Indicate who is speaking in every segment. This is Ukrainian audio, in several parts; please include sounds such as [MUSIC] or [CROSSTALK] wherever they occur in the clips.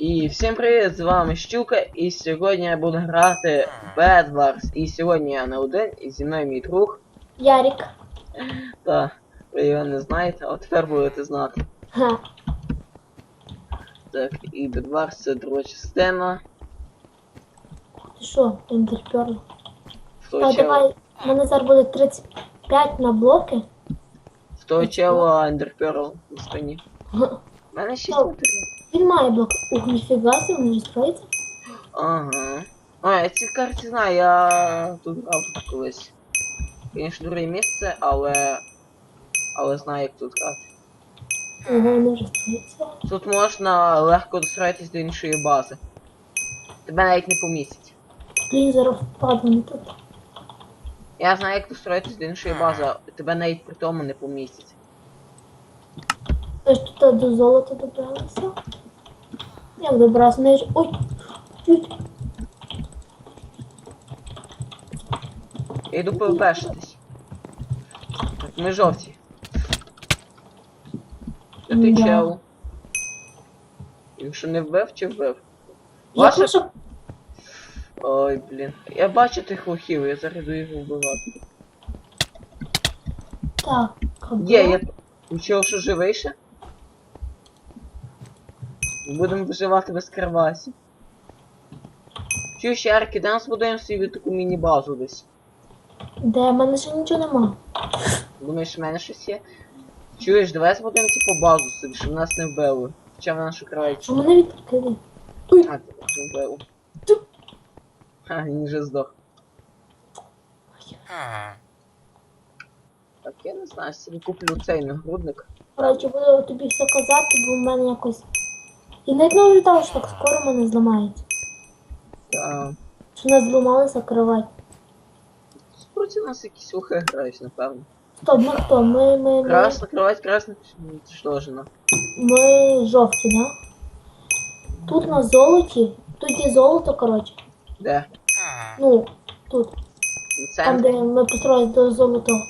Speaker 1: І всім привіт, з вами Щука, і сьогодні я буду грати в Bed Wars. І сьогодні я не один, і зі мною мій друг.
Speaker 2: Ярик.
Speaker 1: Та ви його не знаєте, а тепер будете знати.
Speaker 2: Ха.
Speaker 1: Так, і Bed Wars це друга частина.
Speaker 2: Ти що, інтерпер?
Speaker 1: В
Speaker 2: А давай, у мене зараз буде 35 на блоки.
Speaker 1: в того чела Ендерперл на спині.
Speaker 2: Га.
Speaker 1: У мене 6
Speaker 2: Ну. Він має блок. Себе, він вже строїться.
Speaker 1: Ага. А, я ці карті знаю, я тут грав колись. Звісно, друге місце, але. Але знаю, як тут грати.
Speaker 2: Він вже строїться.
Speaker 1: Тут можна легко достроїтись до іншої бази. Тебе навіть не помістять.
Speaker 2: Блін, зараз впадемо тут.
Speaker 1: Я знаю, як достроїтись до іншої бази, тебе навіть при тому не помістять.
Speaker 2: Тут до золота добралися. Як добрався? Не ж... Ой!
Speaker 1: Я йду ПВПшитись. Так, ми жовті. Де ти
Speaker 2: Да.
Speaker 1: чел? Він що не вбив чи вбив?
Speaker 2: Я
Speaker 1: Ваше-
Speaker 2: прошу...
Speaker 1: Ой, блін. Я бачу тих лохів, я зараз йду їх вбивати.
Speaker 2: Так.
Speaker 1: Є, я нічого, що живий ще? Будемо виживати без кривасі. Чуєш, Ярки, де нас будуємо собі таку міні-базу десь?
Speaker 2: Де? В мене ще нічого нема.
Speaker 1: Думаєш, в мене щось є? Чуєш, давай збудуємо типу базу собі, щоб нас не вбили. Хоча вона шукається.
Speaker 2: Що мене відкрили? Ой,
Speaker 1: А, ти вбив.
Speaker 2: Тю.
Speaker 1: Ха, він вже здох. Так, я не знаю, собі куплю цей нагрудник.
Speaker 2: коротше, буду тобі все казати, бо в мене якось... І навіть не ожидав, що так скоро мене зламається.
Speaker 1: Та...
Speaker 2: Що не зламалися кровать.
Speaker 1: Проти нас якісь ухи грають, напевно.
Speaker 2: Стоп, ми хто? Ми, ми, ми,
Speaker 1: Красна кровать, красна уничтожена.
Speaker 2: ми жовті, да? Тут на золоті, тут є золото, коротше.
Speaker 1: Де?
Speaker 2: Ну, тут, там, де ми построїли до золотого.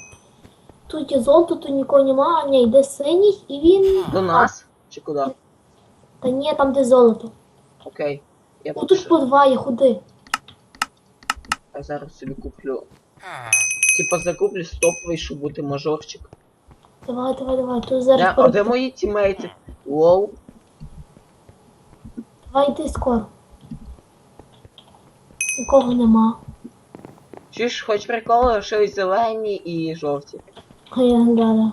Speaker 2: Тут є золото, тут нікого нема, а ні, йде синій, і він.
Speaker 1: До нас? Чи куди?
Speaker 2: Та ні, там де золото.
Speaker 1: Окей. Я
Speaker 2: О, тут по два є, ходи.
Speaker 1: Я зараз собі куплю. Типа закуплю стоповий, щоб бути мажорчик.
Speaker 2: Давай, давай, давай, тут зараз.
Speaker 1: Де, а
Speaker 2: перед-
Speaker 1: де мої тімейти? Лоу.
Speaker 2: Давай йди скоро. Нікого нема.
Speaker 1: Чуєш, хоч приколи, що і зелені і жовті.
Speaker 2: А я да, да.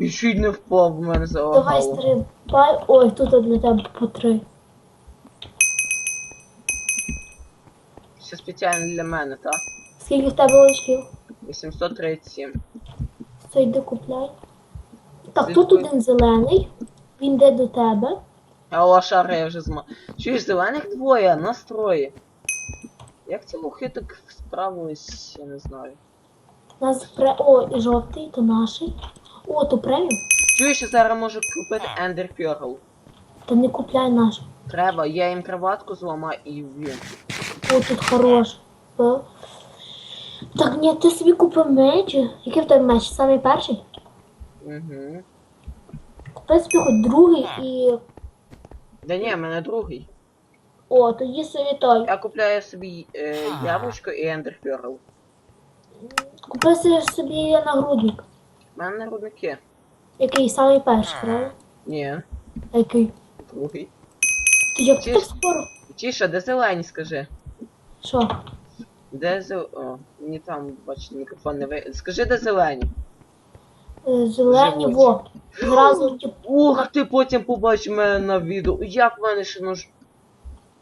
Speaker 1: І чуть не впав в мене
Speaker 2: Давай
Speaker 1: залагало.
Speaker 2: стрибай. Ой, тут для тебе по три.
Speaker 1: Все спеціально для мене, так?
Speaker 2: Скільки в тебе очків?
Speaker 1: 837.
Speaker 2: Це йди купляй. Так,
Speaker 1: Звідки?
Speaker 2: тут один зелений. Він йде до тебе.
Speaker 1: А лошара я вже зма. Чуєш, зелених двоє, нас троє. Як ці лохи так справились, я не знаю.
Speaker 2: Нас пре. О, і жовтий, то наший. О, то преміум.
Speaker 1: Чуєш, я зараз можу купити Ender Pearl.
Speaker 2: Та не купляй наш.
Speaker 1: Треба, я їм кроватку зламаю і вб'ю.
Speaker 2: О, тут хорош. Е. Так, ні, ти собі купив меч. Який в тебе меч? Самий перший?
Speaker 1: Угу.
Speaker 2: Купи собі хоч другий і.
Speaker 1: Да ні, в мене другий.
Speaker 2: О, тоді собі той.
Speaker 1: Я купляю собі е, яблучко і Ender Pearl.
Speaker 2: Купи собі- собі нагрудник.
Speaker 1: Мене нагрудники.
Speaker 2: Який самий перший, правда?
Speaker 1: Ні,
Speaker 2: А який?
Speaker 1: другий.
Speaker 2: Ти як так скоро?
Speaker 1: Тіша, де зелені, скажи?
Speaker 2: Що?
Speaker 1: Де зел... О, мені там, бачите, мікрофон не ви. Скажи, де зелені.
Speaker 2: Е, Зелені
Speaker 1: Живуть.
Speaker 2: во. Зразу типу.
Speaker 1: Ух ти, потім побачиш мене на відео. Як в мене ще нож.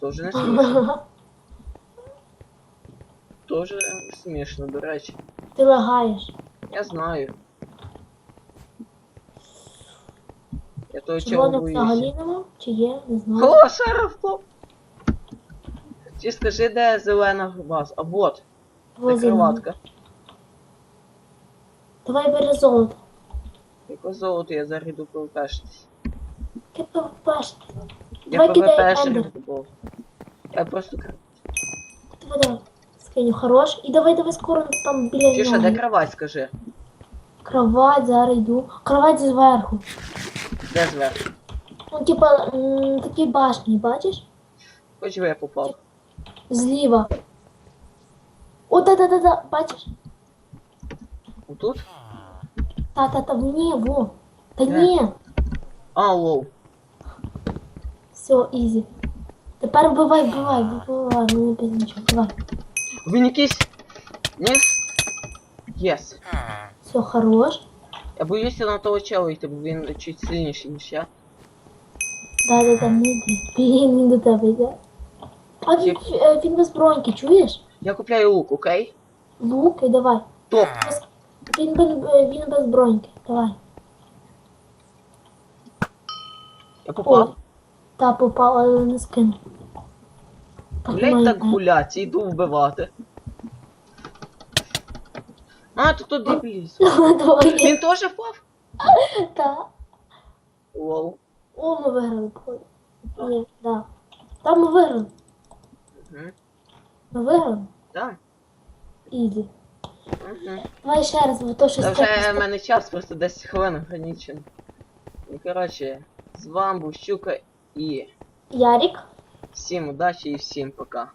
Speaker 1: Тоже не смішно. Тоже смішно, до речі.
Speaker 2: Ти лагаєш.
Speaker 1: Я знаю. Я того чого боюся.
Speaker 2: нема? Чи є? Не знаю.
Speaker 1: О! Чи скажи, де зелена база? А вот,
Speaker 2: Во,
Speaker 1: це кроватка.
Speaker 2: Давай бери золото.
Speaker 1: Яке золото, я зараз йду ПВПшитись.
Speaker 2: Яке ПВП?
Speaker 1: Я
Speaker 2: Давай кидай
Speaker 1: ПВПшер
Speaker 2: ендер.
Speaker 1: був. Я просто...
Speaker 2: Скинь, хорош. І давай, давай скоро там біля
Speaker 1: Чуша, де
Speaker 2: нього.
Speaker 1: кровать, скажи?
Speaker 2: Кровать, зараз йду. Кровать зверху.
Speaker 1: Де зверху?
Speaker 2: Ну Ну, типа, м, такі башні, бачиш?
Speaker 1: Хоч би я попав.
Speaker 2: Зліва. О, да-да-да-да, бачиш?
Speaker 1: Отут?
Speaker 2: Та-та-та, ні, во. Та
Speaker 1: Де?
Speaker 2: ні.
Speaker 1: А, лоу.
Speaker 2: Все, ізі. Тепер вбивай, вбивай, вбивай, мене без нічого, давай.
Speaker 1: Він якийсь. Ні? Єс.
Speaker 2: Все, хорош.
Speaker 1: Я боюся на того чела йти, бо він чуть сильніший, ніж я.
Speaker 2: Да-да-да, не йди. Він до тебе йде. А він, е, він без броньки, чуєш?
Speaker 1: Я купляю лук, окей?
Speaker 2: Лук і давай.
Speaker 1: Топ.
Speaker 2: Він, без- він без броньки, давай.
Speaker 1: Я попав.
Speaker 2: Та попала, але не скину.
Speaker 1: Блять, так гулять, йду вбивати. А, тут тут дебіліс. [LAUGHS] Він теж впав?
Speaker 2: Та.
Speaker 1: Лоу.
Speaker 2: О, ми виграли. Ні, да. Там ми виграли.
Speaker 1: Угу.
Speaker 2: Ми виграли.
Speaker 1: Так. Угу.
Speaker 2: Давай ще раз, бо то щось
Speaker 1: Та вже в мене час просто 10 хвилин ограничений. І коротше, з вами був Щука і
Speaker 2: Ярік.
Speaker 1: всім удачі і всім пока.